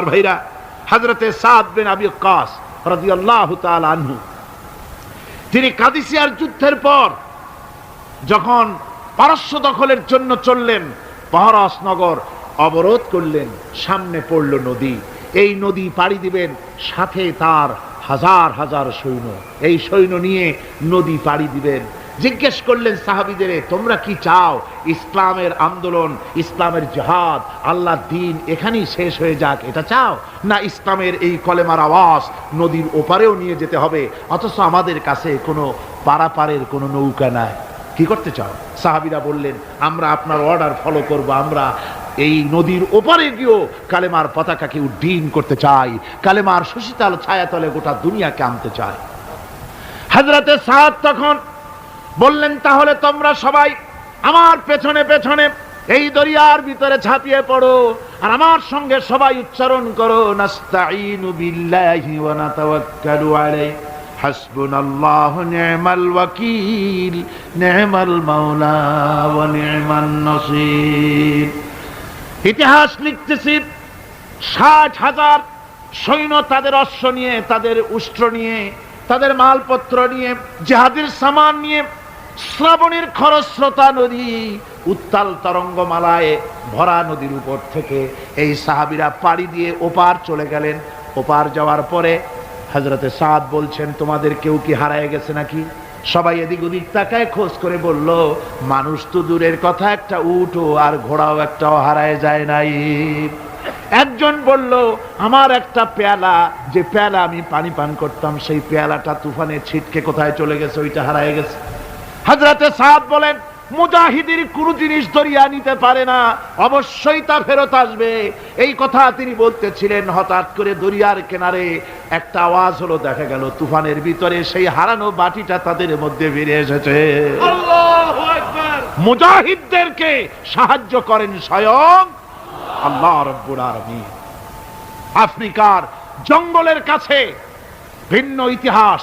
আর ভাইরা হজরতে সাদ বিন আবি কাস রাদিয়াল্লাহু তাআলা আনহু, তিনি কাদিসিয়ার যুদ্ধের পর যখন পারস্য দখলের জন্য চললেন পাহারাসনগর অবরোধ করলেন, সামনে পড়ল নদী। এই নদী পাড়ি দিবেন সাথে তার হাজার হাজার সৈন্য। এই সৈন্য নিয়ে নদী পাড়ি দিবেন জিজ্ঞেস করলেন, সাহাবিদের, তোমরা কি চাও? ইসলামের আন্দোলন, ইসলামের জাহাদ আল্লাহ দিন এখানেই শেষ হয়ে যাক, এটা চাও? না ইসলামের এই কলেমার আওয়াজ নদীর ওপারেও নিয়ে যেতে হবে, অথচ আমাদের কাছে কোনো পারাপারের কোনো নৌকা নাই। কি করতে চাও? সাহাবিরা বললেন, আমরা আপনার অর্ডার ফলো করব, আমরা এই নদীর ওপারে গিয়েও কালেমার পতাকাকে উড্ডীন করতে চাই, কালেমার সুশীতাল ছায়াতলে গোটা দুনিয়াকে আনতে চাই। হাজরাতে সাদ তখন বললেন, তাহলে তোমরা সবাই আমার পেছনে পেছনে এই দরিয়ার ভিতরে ছাপিয়ে পড়ো আর আমার সঙ্গে সবাই উচ্চারণ করো ইতিহাস লিখতেছি, ষাট হাজার সৈন্য তাদের অশ্ব নিয়ে, তাদের উষ্ট্র নিয়ে, তাদের মালপত্র নিয়ে, জেহাদের সামান নিয়ে শ্রাবণের খরস্রোতা নদী, উত্তাল তরঙ্গমালায় ভরা নদীর উপর থেকে এই সাহাবিরা পাড়ি দিয়ে ওপার চলে গেলেন। ওপার যাওয়ার পরে হজরতে সাদ বলছেন, তোমাদের কেউ কি হারায় গেছে নাকি? সবাই এদিক ওদিক তাকায় খোঁজ করে বলল, মানুষ তো দূরের কথা, একটা উঠো আর ঘোড়াও একটাও হারায় যায় নাই। একজন বলল, আমার একটা পেয়ালা, যে পেয়ালা আমি পানি পান করতাম, সেই পেয়ালাটা তুফানে ছিটকে কোথায় চলে গেছে, ওইটা হারায় গেছে। হাজরাতে সাদ বলেন মুজাহিদির কোন জিনিস ধরিয়া নিতে পারে না অবশ্যই তা ফেরত আসবে। এই কথা তিনি বলতেছিলেন হঠাৎ করে দরিয়ার কিনারে একটা আওয়াজ হলো দেখা গেল তুফানের ভিতরে সেই হারানো বাটিটা তাদের মধ্যে ফিরে এসেছে। মুজাহিদদেরকে সাহায্য করেন স্বয়ং আল্লাহ রব্বুল আলামিন। আফ্রিকার জঙ্গলের কাছে ভিন্ন ইতিহাস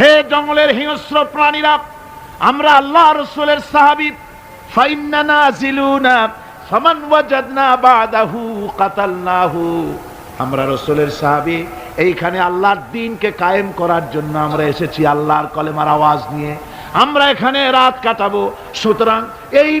হে জঙ্গলের হিংস্র আমরা আল্লাহ রাসূলের সাহাবী। আমরা রাসূলের সাহাবী, এইখানে আল্লাহর দ্বীনকে কায়েম করার জন্য আমরা এসেছি আল্লাহর কলেমার আওয়াজ নিয়ে। আমরা এখানে রাত কাটাবো, সুতরাং এই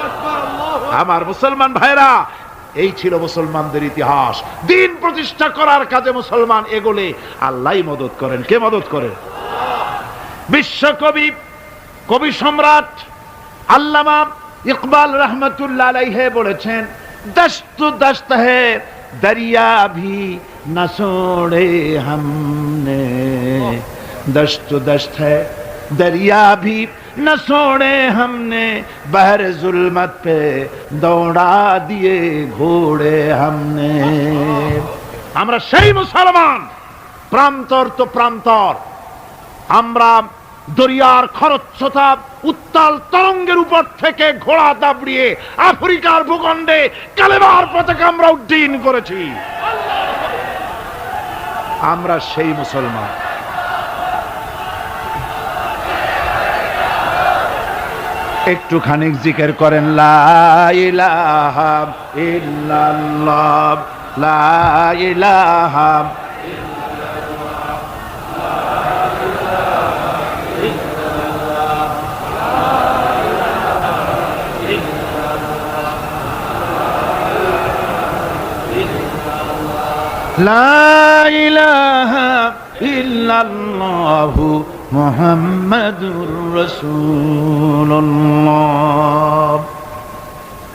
আমার মুসলমান ভাইরা, এই ছিল মুসলমানদের ইতিহাস। দিন প্রতিষ্ঠা করার কাজে মুসলমান এগোলে, আল্লাহ মদত করেন। কে মদত করেন বিশ্বকবি, কবি সম্রাট আল্লামা ইকবাল রহমতুল্লাহ বলেছেন, দস্তু দস্ত হে দরিয়া ভি না সোড়ে হামনে। দস্তু দস্ত হ্যাঁ दरिया भी न छोड़े हमने बहर जुल्मत पे दौड़ा दिए ঘোড়ে हमने আমরা সেই মুসলমান প্রান্তর তো প্রান্তর আমরা দরিয়ার খরচ্ছতা উত্তাল তরঙ্গের উপর থেকে ঘোড়া দাবড়িয়ে আফ্রিকার ভূখণ্ডে কালেবার পতাকা আমরা উড্ডীন করেছি আমরা সেই মুসলমান একটুখানি জিকের করেন লা ইল্লাল্লাহ লা ইলাহা লা ইলাহা ইল্লাল্লাহু মুহাম্মাদুর রাসূলুল্লাহ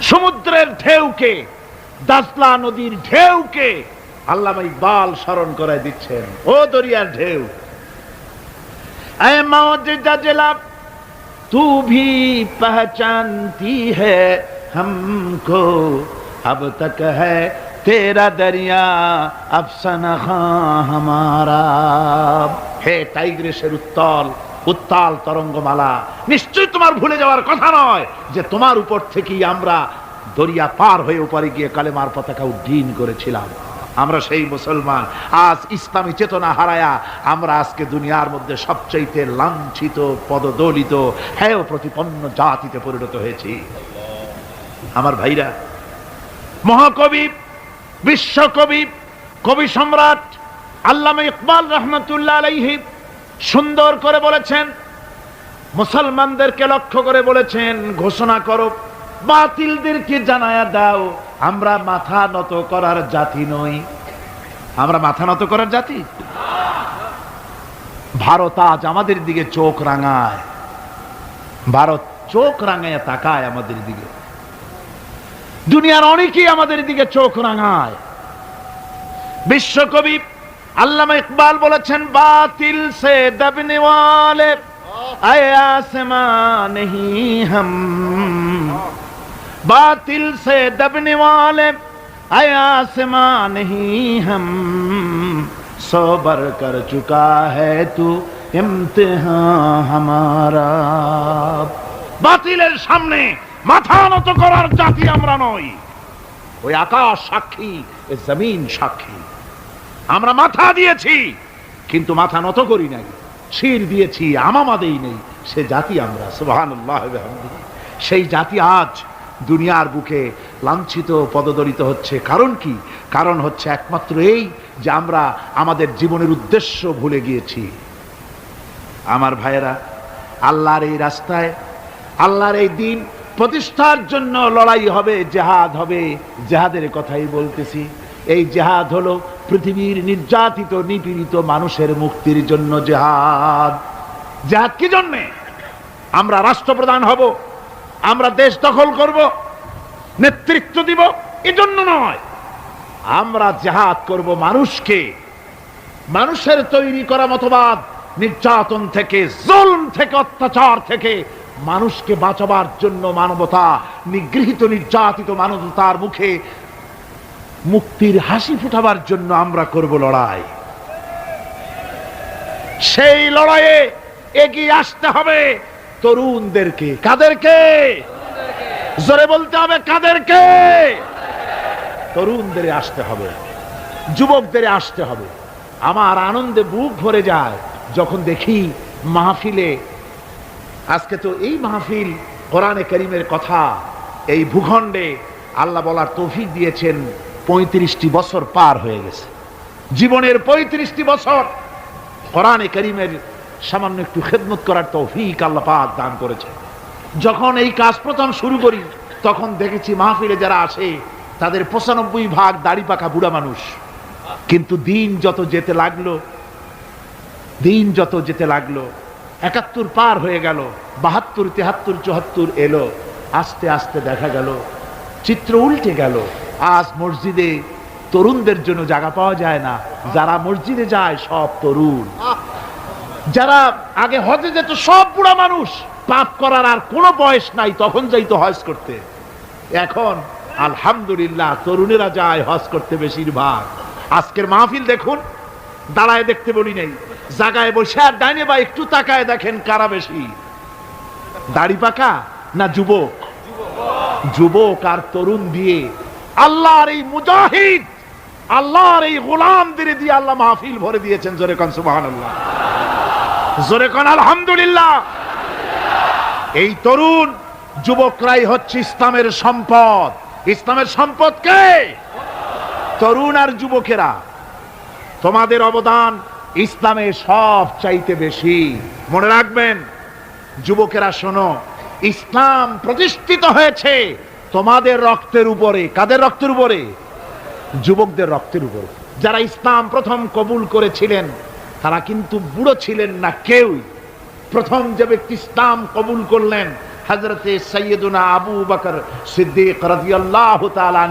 সমুদ্রের ঢেউকে দাসলা নদীর ঢেউকে আল্লামা ইকবাল স্মরণ করে দিচ্ছেন ও দরিয়ার ঢেউ ऐ मौज जजला तू भी पहचानती है हमको अब तक है तेरा दरिया अफसाना खां हमारा হে টাইগ্রেসের উত্তল, উত্তাল তরঙ্গমালা, নিশ্চয়ই তোমার ভুলে যাওয়ার কথা নয় যে তোমার উপর থেকেই আমরা দরিয়া পার হয়ে উপরে গিয়ে কালেমার পতাকা উড্ডীন করেছিলাম। আমরা সেই মুসলমান, আজ ইসলামী চেতনা হারায়া আমরা আজকে দুনিয়ার মধ্যে সবচাইতে লাঞ্ছিত, পদদলিত হ্যাঁ প্রতিপন্ন জাতিতে পরিণত হয়েছি। আমার ভাইরা, মহাকবি, বিশ্বকবি, কবি সম্রাট আল্লামা ইকবাল রহমতুল্লাহ আলাইহি সুন্দর করে বলেছেন, মুসলমানদেরকে লক্ষ্য করে বলেছেন, ঘোষণা করো, বাতিলদেরকে জানায়া দাও, আমরা মাথা নত করার জাতি নই। আমরা মাথা নত করার জাতি? ভারত আজ আমাদের দিকে চোখ রাঙায়। ভারত চোখ রাঙায় তাকায় আমাদের দিকে। দুনিয়ার অনেকেই আমাদের দিকে চোখ রাঙায়। বিশ্বকবি আল্লামা ইকবাল বলেছেন বাতিল সে দবনে वाले आए आसमां नहीं हम बातिल से दबने वाले आए आसमां नहीं हम सोबर कर चुका है तू इम्तिहान हमारा বাতিলের সামনে মাথা নত করার জাতি আমরা নই ওই আকাশ সাক্ষী এ জমিন সাক্ষী আমরা মাথা দিয়েছি। কিন্তু মাথা নত করি নাই। শির দিয়েছি, আমামা দেই নেই। সে জাতি আমরা সেই জাতি আজ দুনিয়ার বুকে লাঞ্ছিত, পদদলিত হচ্ছে। কারণ কি? কারণ হচ্ছে একমাত্র এই যে আমরা আমাদের জীবনের উদ্দেশ্য ভুলে গিয়েছি। আমার ভাইয়েরা, আল্লাহর এই রাস্তায়, আল্লাহর এই দিন প্রতিষ্ঠার জন্য লড়াই হবে, জেহাদ হবে। জেহাদের কথাই বলতেছি। এই জেহাদ হলো পৃথিবীর নির্যাতিত, নিপীড়িত মানুষের মুক্তির জন্য জেহাদ। জেহাদ কি জন্যে? আমরা রাষ্ট্রপ্রধান হব, আমরা দেশ দখল করব, নেতৃত্ব দিব এজন্য নয়। আমরা জেহাদ করব মানুষকে। মানুষের তৈরি করা মতবাদ, নির্যাতন থেকে, জুলম থেকে, অত্যাচার থেকে মানুষকে বাঁচাবার জন্য মানবতা, নিগৃহীত, নির্যাতিত মানবতার মুখে মুক্তির হাসি ফুটাবার জন্য আমরা করব লড়াই। সেই লড়াইয়ে এগিয়ে আসতে হবে তরুণদেরকে। কাদেরকে? জোরে বলতে হবে, কাদেরকে? তরুণদের আসতে হবে, যুবকদের আসতে হবে। আমার আনন্দে বুক ভরে যায় যখন দেখি মাহফিলে, আজকে তো এই মাহফিল কোরআনে করিমের কথা, এই ভূখণ্ডে আল্লাহ বলার তৌফিক দিয়েছেন। পঁয়ত্রিশটি বছর পার হয়ে গেছে। জীবনের পঁয়ত্রিশটি বছর কোরআনে করিমের সামান্য একটু খেদমত করার তৌফিক আল্লাহ দান করেছে। যখন এই কাজ প্রথম শুরু করি, তখন দেখেছি মাহফিলে যারা আসে, তাদের পঁচানব্বই ভাগ দাড়ি পাকা বুড়া মানুষ। কিন্তু দিন যত যেতে লাগল, দিন যত যেতে লাগল, একাত্তর পার হয়ে গেল, বাহাত্তর, তেহাত্তর চুহাত্তর এলো, আস্তে আস্তে দেখা গেল, চিত্র উল্টে গেল আজ মসজিদে তরুণদের জন্য জায়গা পাওয়া যায় না। যারা মসজিদে যায়, সব তরুণ। যারা আগে হজে যেত, সব বুড়া মানুষ। পাপ করার আর কোনো বয়স নাই, তখন যাইতো হজ করতে। এখন, আলহামদুলিল্লাহ, তরুণেরা যায় হজ করতে বেশিরভাগ। আজকের মাহফিল দেখুন, দাঁড়ায় দেখতে বলি নেই। জাগায় বসে আর ডাইনে বা একটু তাকায় দেখেন কারা বেশি। দাড়ি পাকা না যুবক? যুবক। আর তরুণ দিয়ে আল্লাহর এই মুজাহিদ, আল্লাহর এই গোলামদের দিয়ে আল্লাহ মাহফিল ভরে দিয়েছেন, জোরে কন সুবহানাল্লাহ। জোরে কন আলহামদুলিল্লাহ। এই তরুণ যুবকরাই হচ্ছে ইসলামের সম্পদ। ইসলামের সম্পদ কে? তরুণ আর যুবকেরা, তোমাদের অবদান ইসলামে সব চাইতে বেশি। মনে রাখবেন, যুবকেরা শোনো, ইসলাম প্রতিষ্ঠিত হয়েছে। তোমাদের রক্তের উপরে, কাদের রক্তের উপরে? যুবকদের রক্তের উপরে। যারা ইসলাম প্রথম কবুল করেছিলেন, তারা কিন্তু বুড়ো ছিলেন না কেউই। প্রথম যে ব্যক্তি ইসলাম কবুল করলেন হজরতে সৈয়দুনা আবু বকর সিদ্দিক রাদিয়াল্লাহু তাআলা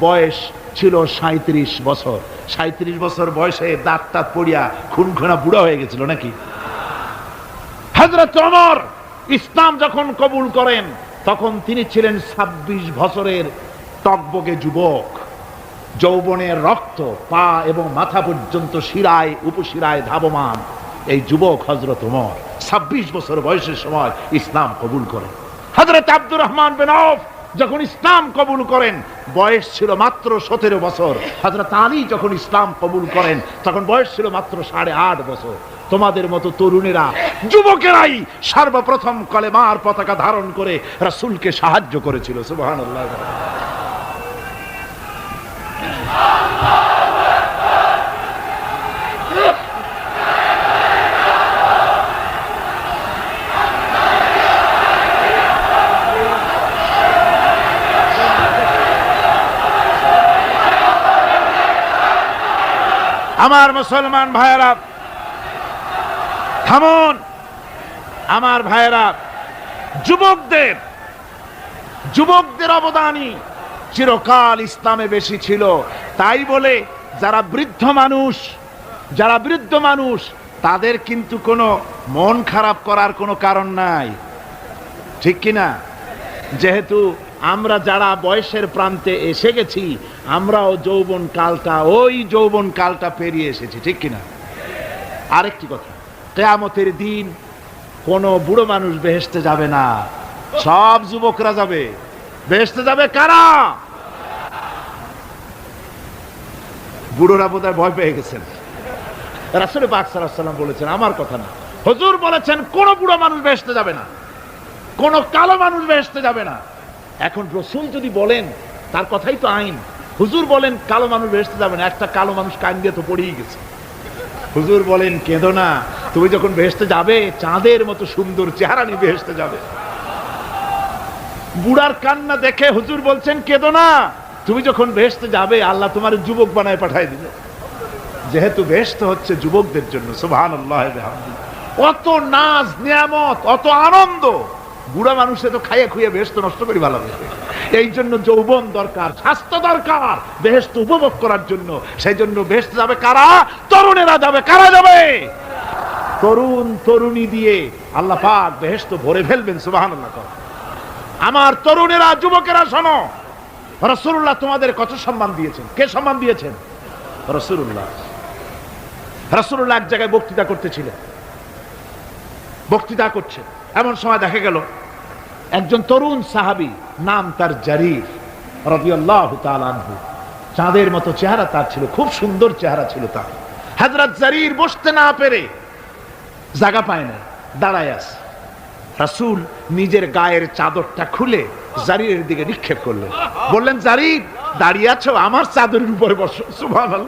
বয়স ছিল সাঁত্রিশ বছর। সাঁত্রিশ বছর বয়সে দাঁত টাত পড়িয়া খুন খুনা বুড়া হয়ে গেছিল নাকি? হজরত অমর ইসলাম যখন কবুল করেন তখন তিনি ছিলেন ছাব্বিশ বছরের টকবগে যুবক। যৌবনের রক্ত, পা এবং মাথা পর্যন্ত শিরায়, উপশিরায় ধাবমান এই যুবক হজরত উমর। ছাব্বিশ বছর বয়সের সময় ইসলাম কবুল করেন। হজরত আব্দুর রহমান বিন আউফ যখন ইসলাম কবুল করেন, বয়স ছিল মাত্র সতেরো বছর। হজরত আলী যখন ইসলাম কবুল করেন, তখন বয়স ছিল মাত্র সাড়ে আট বছর। তোমাদের মতো তরুণেরা, যুবকেরাই সর্বপ্রথম কলেমার পতাকা ধারণ করে রাসুলকে সাহায্য করেছিল, সুবহানাল্লাহ। আমার মুসলমান ভাইয়েরা থামুন। আমার ভাইয়েরা, যুবকদের যুবকদের অবদানই চিরকাল ইসলামে বেশি ছিল। তাই বলে যারা বৃদ্ধ মানুষ, যারা বৃদ্ধ মানুষ, তাদের কিন্তু কোনো মন খারাপ করার কোনো কারণ নাই। ঠিক কিনা যেহেতু আমরা যারা বয়সের প্রান্তে এসে গেছি, আমরাও যৌবন কালটা ওই যৌবন কালটা পেরিয়ে এসেছি। ঠিক কিনা আরেকটি কথা। কেয়ামতের দিন কোনো বুড়ো মানুষ বেহেসতে যাবে না। সব যুবকরা যাবে। বেহেসতে যাবে কারা? বুড়োরা বোধহয় ভয় পেয়ে গেছেন। রাসুল বলেছেন, আমার কথা না। হজুর বলেছেন, কোন বুড়ো মানুষ বেহেসতে যাবে না। কোন কালো মানুষ বেহেসতে যাবে না। এখন রসুল যদি বলেন, তার কথাই তো আইন। হুজুর বলেন, কালো মানুষ বেহেসতে যাবে না। একটা কালো মানুষ কান দিয়ে তো পড়েই গেছে। হুজুর বলেন, কেঁদো না। তুমি যখন বেহেসতে যাবে, চাঁদের মতো সুন্দর চেহারা নিয়ে বেহেসতে যাবে। বুড়ার কান্না দেখে হুজুর বলছেন, কেঁদো না। তুমি যখন বেহেসতে যাবে, আল্লাহ তোমার যুবক বানায় পাঠাই দিবে। যেহেতু বেহেস্ত হচ্ছে যুবকদের জন্য সুবহান অত নাচ নিয়ামত, অত আনন্দ। বুড়া মানুষে তো খাইয়ে খুঁয়ে বেহেস্ত নষ্ট করি ভালো এই জন্য যৌবন দরকার, স্বাস্থ্য দরকার বেহেস্ত উপভোগ করার জন্য। সেই জন্য বেহেস্ত যাবে কারা? তরুণেরা যাবে। কারা যাবে? তরুণ তরুণী দিয়ে আল্লাহ পাক বেহেস্ত ভরে ফেলবেন সুবাহ আমার তরুণেরা, যুবকেরা শোনো রসুল্লাহ তোমাদের কত সম্মান দিয়েছেন? কে সম্মান দিয়েছেন? রসুল্লাহ রসুল্লাহ এক জায়গায় বক্তৃতা করতেছিলেন। বক্তৃতা করছে এমন সময় দেখা গেল একজন তরুণ সাহাবি, নাম তার জারির রবিআল্লাহ তালানহু চাঁদের মতো চেহারা তার ছিল, খুব সুন্দর চেহারা ছিল তার। হাজরত জারির বসতে না পেরে জায়গা পায় না দাঁড়ায় আস রাসুল নিজের গায়ের চাদরটা খুলে জারিরের দিকে নিক্ষেপ করলেন। বললেন জারির দাঁড়িয়ে আছো, আমার চাদরের উপরে বসো। সুভান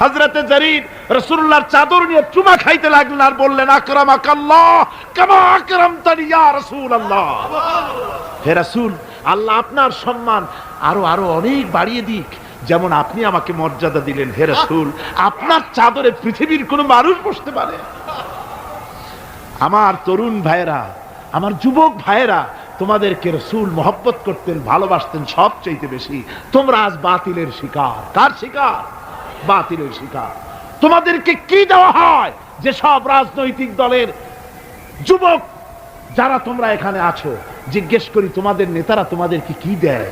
হজরতে জারির রসুল্লাহর চাদর নিয়ে চুমা খাইতে লাগলেন আর বললেন আকরাম আকাল্লাহ কামা আকরাম তানিয়া রসুল আল্লাহ হে রসুল, আল্লাহ আপনার সম্মান আরও আরও অনেক বাড়িয়ে দিক। যেমন আপনি আমাকে মর্যাদা দিলেন, হে রসুল, আপনার চাদরে পৃথিবীর কোনো মানুষ বসতে পারে। আমার তরুণ ভাইয়েরা, আমার যুবক ভাইয়েরা, তোমাদেরকে রসুল মহব্বত করতেন, ভালোবাসতেন সব চাইতে বেশি। তোমরা আজ বাতিলের শিকার। কার শিকার? বাতিলের শিকার। তোমাদেরকে কি দেওয়া হয়? যে সব রাজনৈতিক দলের যুবক, যারা তোমরা এখানে আছো, জিজ্ঞেস করি, তোমাদের নেতারা তোমাদেরকে কি দেয়?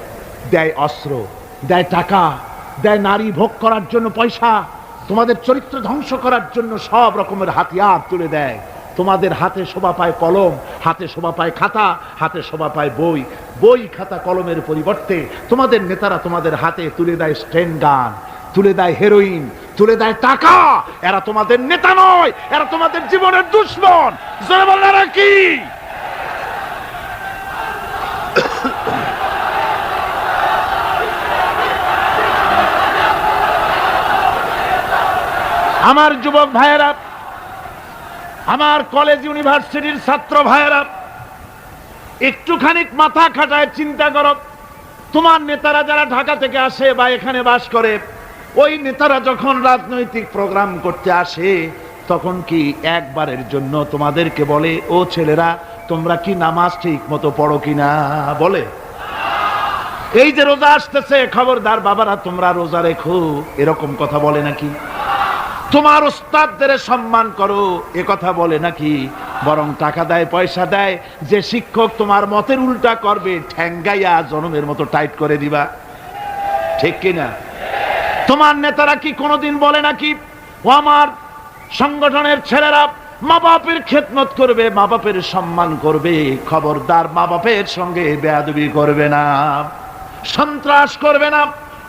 দেয় অস্ত্র, দেয় টাকা, দেয় নারী ভোগ করার জন্য পয়সা, তোমাদের চরিত্র ধ্বংস করার জন্য সব রকমের হাতিয়ার তুলে দেয়। তোমাদের হাতে শোভা পায় কলম, হাতে শোভা পায় খাতা, হাতে শোভা পায় বই। বই, খাতা, কলমের পরিবর্তে তোমাদের নেতারা তোমাদের হাতে তুলে দেয় স্টেন গান। তুলে দেয় হেরোইন তুলে দেয় টাকা। এরা তোমাদের নেতা নয়, এরা তোমাদের জীবনের দুশ্মন। কি? আমার যুবক ভাইয়েরা, আমার কলেজ ইউনিভার্সিটির ছাত্র ভাইয়েরা একটুখানি মাথা খাটায় চিন্তা করো। তোমার নেতারা যারা ঢাকা থেকে আসে বা এখানে বাস করে ওই নেতারা যখন রাজনৈতিক প্রোগ্রাম করতে আসে, তখন কি একবারের জন্য তোমাদেরকে বলে, ও ছেলেরা, তোমরা কি নামাজ ঠিক মতো পড়ো কিনা? বলে। এই যে রোজা আসতেছে, খবরদার বাবারা, তোমরা রোজা রেখো, এরকম কথা বলে নাকি? তোমার ওস্তাদদের সম্মান করো, এ কথা বলে নাকি? বরং টাকা দেয়, পয়সা দেয়, যে শিক্ষক তোমার মতের উল্টা করবে, ঠ্যাঙ্গাইয়া জনমের মতো টাইট করে দিবা। ঠিক কিনা? তোমার নেতারা কি কোনোদিন বলে নাকি, ও আমার সংগঠনের ছেলেরা মা বাপের খেদমত করবে মা বাপের সম্মান করবে, খবরদার মা বাপের সঙ্গে বেয়াদবি করবে না, সন্ত্রাস করবে না,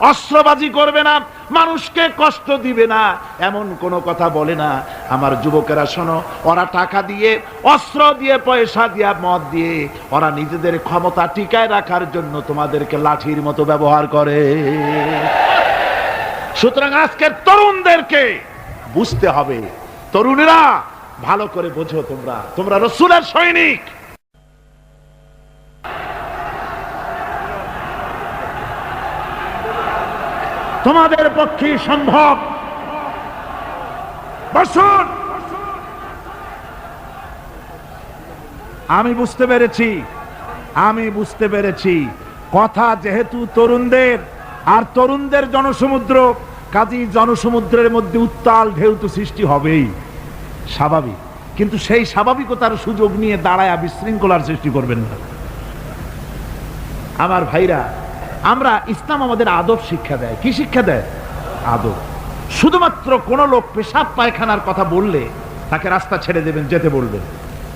অস্ত্রবাজি করবে না, মানুষকে কষ্ট দিবে না, এমন কোনো কথা বলে না। আমার যুবকেরা শোনো, ওরা টাকা দিয়ে, অস্ত্র দিয়ে, পয়সা দিয়ে, মদ দিয়ে, ওরা নিজেদের ক্ষমতা টিকায় রাখার জন্য তোমাদেরকে লাঠির মতো ব্যবহার করে। সুতরাং আজকের তরুণদেরকে বুঝতে হবে। তরুণেরা, ভালো করে বোঝো তোমরা। তোমরা রসুলের সৈনিক। তোমাদের পক্ষে সম্ভব। বসুন। আমি বুঝতে পেরেছি। আমি বুঝতে পেরেছি। কথা যেহেতু তরুণদের আর তরুণদের জনসমুদ্র, কাজী জনসমুদ্রের মধ্যে উত্তাল ঢেউ তো সৃষ্টি হবেই, স্বাভাবিক। কিন্তু সেই স্বাভাবিকতার সুযোগ নিয়ে দাঁড়ায় বিশৃঙ্খলার সৃষ্টি করবেন না। আমার ভাইরা, আমরা ইসলাম আমাদের আদব শিক্ষা দেয়। কি শিক্ষা দেয়? আদব। শুধুমাত্র কোন লোক পেশাব পায়খানার কথা বললে তাকে রাস্তা ছেড়ে দেবেন, যেতে বলবেন।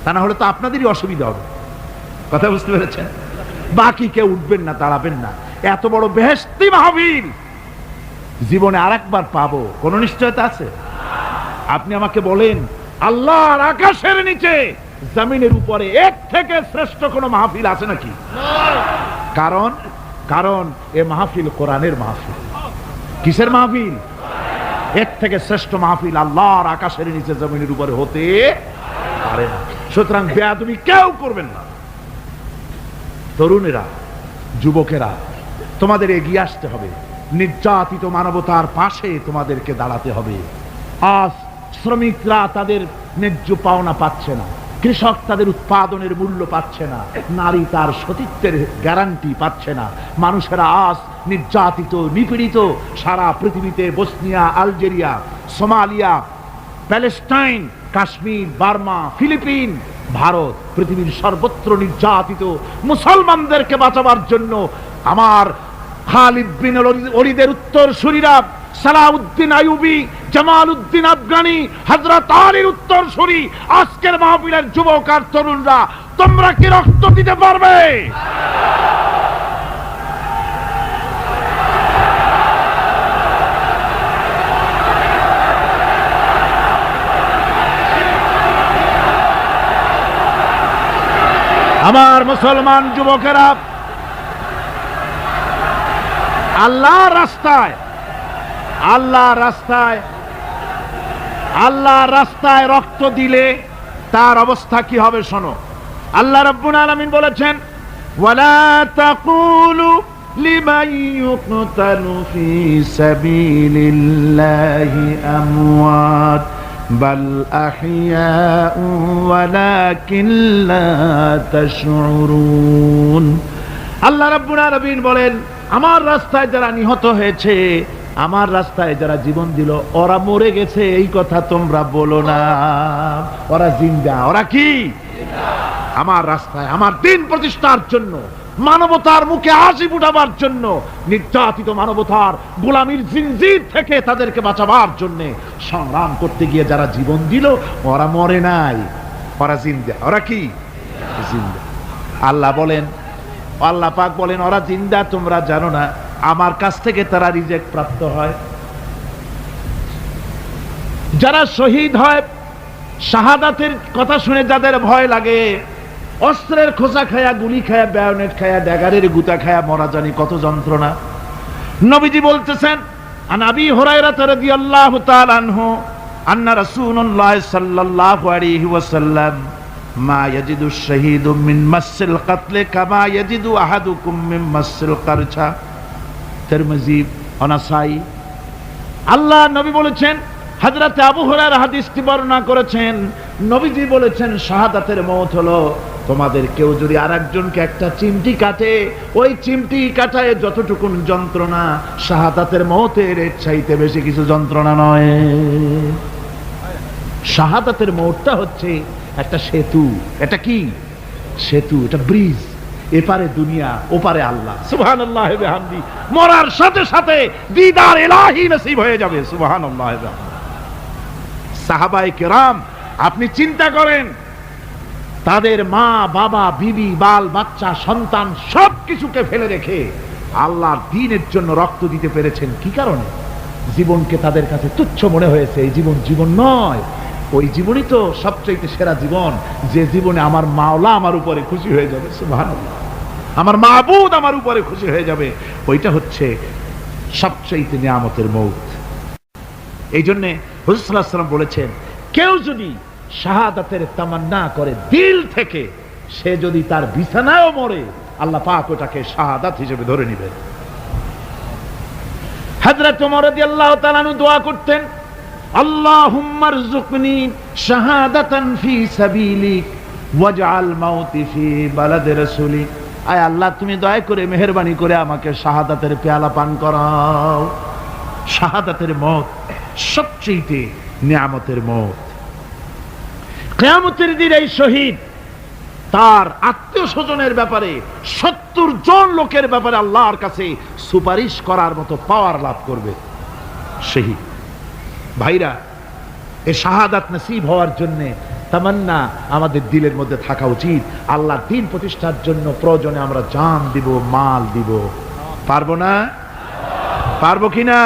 তা না হলে তো আপনাদেরই অসুবিধা হবে। কথা বুঝতে পেরেছেন? বাকি কেউ উঠবেন না, দাঁড়াবেন না। এত বড় বেহেস্তি মাহবীর জীবনে আরেকবার পাবো। কোন নিশ্চয়তা আছে? আপনি আমাকে বলেন, আল্লাহর আকাশের নিচে জমিনের উপরে এক থেকে শ্রেষ্ঠ কোন মাহফিল আছে নাকি? কারণ কারণ এ মাহফিল কোরআনের মাহফিল। কিসের মাহফিল? এর থেকে শ্রেষ্ঠ মাহফিল আল্লাহর আকাশের নিচে জমিনের উপরে হতে পারে না। সুতরাং বেয়া তুমি কেউ করবেন না। তরুণেরা, যুবকেরা তোমাদের এগিয়ে আসতে হবে। নির্যাতিত মানবতার পাশে তোমাদেরকে দাঁড়াতে হবে। আজ শ্রমিকরা তাদের ন্যায্য পাওনা পাচ্ছে না। কৃষক তাদের উৎপাদনের মূল্য পাচ্ছে না। নারী তার সতীত্বের গ্যারান্টি পাচ্ছে না। মানুষেরা আজ নির্যাতিত, নিপীড়িত সারা পৃথিবীতে Bosnia, Algeria, Somalia, Palestine, Kashmir, Burma, Philippine, Bharat পৃথিবীর সর্বত্র নির্যাতিত মুসলমানদেরকে বাঁচাবার জন্য আমার খালিদ বিন অলিদের উত্তর সুরিরা, সালাউদ্দিন আইয়ুবি জামাল উদ্দিন আফগানি, হযরত আলীর উত্তর সুরি, আজকের মাহফিলের যুবক আর তরুণরা, তোমরা কি রক্ত দিতে পারবে? আমার মুসলমান যুবকেরা আল্লাহর রাস্তায়, আল্লাহ রাস্তায় আল্লাহ রাস্তায় রক্ত দিলে তার অবস্থা কি হবে শোনো। আল্লাহ রাব্বুল আলামিন বলেছেন, ওয়ালা তাকুলু আল্লাহ আলামিন বলেন আমার রাস্তায় যারা নিহত হয়েছে, আমার রাস্তায় যারা জীবন দিল, ওরা মরে গেছে, এই কথা তোমরা বলো না। ওরা জিন্দা, ওরা কি? আমার রাস্তায়, আমার দিন প্রতিষ্ঠার জন্য, মানবতার মুখে হাসি ফুটাবার জন্য, নির্যাতিত মানবতার গোলামীর জিনজির থেকে তাদেরকে বাঁচাবার জন্য সংগ্রাম করতে গিয়ে যারা জীবন দিল, ওরা মরে নাই। ওরা জিন্দা, ওরা কি? জিন্দা। আল্লাহ বলেন আল্লাহ পাক বলেন, ওরা জিন্দা, তোমরা জানো না। আমার কাছ থেকে তারা রিজেক্ট প্রাপ্ত হয়। যারা শহীদ হয়, শাহাদাতের কথা শুনে যাদের ভয় লাগে, অস্ত্রের খোসা খায়া, গুলি খায়া ব্যায়নেট খায়া ড্যাগারের গুতা খায়া মরা জানি কত যন্ত্রণা। নবীজি বলতেছেন, আন আবি হুরায়রা রাদিয়াল্লাহু তাআলা আনহু, আন্না রাসূলুল্লাহ সাল্লাল্লাহু আলাইহি ওয়াসাল্লাম মা ইয়াজিদু শাহীদু মিন মাসসিল কাতলে কামা ইয়াজিদু আহাদুকুম মিন মাসসিল কারছা। তিরমিজি, অনাসাই। আল্লাহ নবী বলেছেন হাজরাতে আবু হুরায়রা হাদিসটি বর্ণনা করেছেন, নবীজি বলেছেন, শাহাদাতের মৌত হলো, তোমাদের কেউ যদি আর একজনকে একটা চিমটি কাটে, ওই চিমটি কাটায় যতটুকুন যন্ত্রণা, শাহাদাতের মৌতের এর বেশি কিছু যন্ত্রণা নয়। শাহাদাতের মোড়টা হচ্ছে একটা সেতু। এটা কি? সেতু, এটা ব্রিজ। এপারে দুনিয়া, ওপারে আল্লাহ। সুবহান আল্লাহ হামদি মরার সাথে সাথে দিদার এলাহি নসিব হয়ে যাবে। সুবহান আল্লাহ সাহাবাই কেরাম, আপনি চিন্তা করেন, তাদের মা, বাবা, বিবি, বাল, বাচ্চা, সন্তান সব কিছুকে ফেলে রেখে আল্লাহর দিনের জন্য রক্ত দিতে পেরেছেন। কি কারণে? জীবনকে তাদের কাছে তুচ্ছ মনে হয়েছে। এই জীবন জীবন নয়। ওই জীবনই তো সবচেয়ে সেরা জীবন। যে জীবনে আমার মাওলা আমার উপরে খুশি হয়ে যাবে, সুবহানাল্লাহ। আমার মাহবুদ আমার উপরে খুশি হয়ে যাবে। ওইটা হচ্ছে সবচেয়ে নিয়ামতের মৌত। এই জন্যে হুজুরাম বলেছেন, কেউ যদি শাহাদাতের তামান্না করে দিল থেকে, সে যদি তার বিছানায়ও মরে, আল্লাহ পাক ওটাকে শাহাদাত হিসেবে ধরে নেবে হাজরা তোমার রাদিয়াল্লাহু তাআলা আনহু দোয়া করতেন আল্লাহুম্মার জুকনি শাহাদাতান ফি সাবিলিক আল্লাহ, তুমি দয়া করে মেহেরবানি করে আমাকে শাহাদাতের পেয়ালা পান করাও। শাহাদাতের মত সবচেয়ে নিয়ামতের মত। কেয়ামতের দিন এই শহীদ, তার আত্মীয় স্বজনের ব্যাপারে, সত্তর জন লোকের ব্যাপারে আল্লাহর কাছে সুপারিশ করার মতো পাওয়ার লাভ করবে। শহীদ। ভাইরা, এ শাহাদাত নসিব হওয়ার জন্যে তামান্না আমাদের দিলের মধ্যে থাকা উচিত। আল্লাহ দিন প্রতিষ্ঠার জন্য প্রয়োজনে আমরা জান দিব, মাল দিব। পারব না? পারব কি না?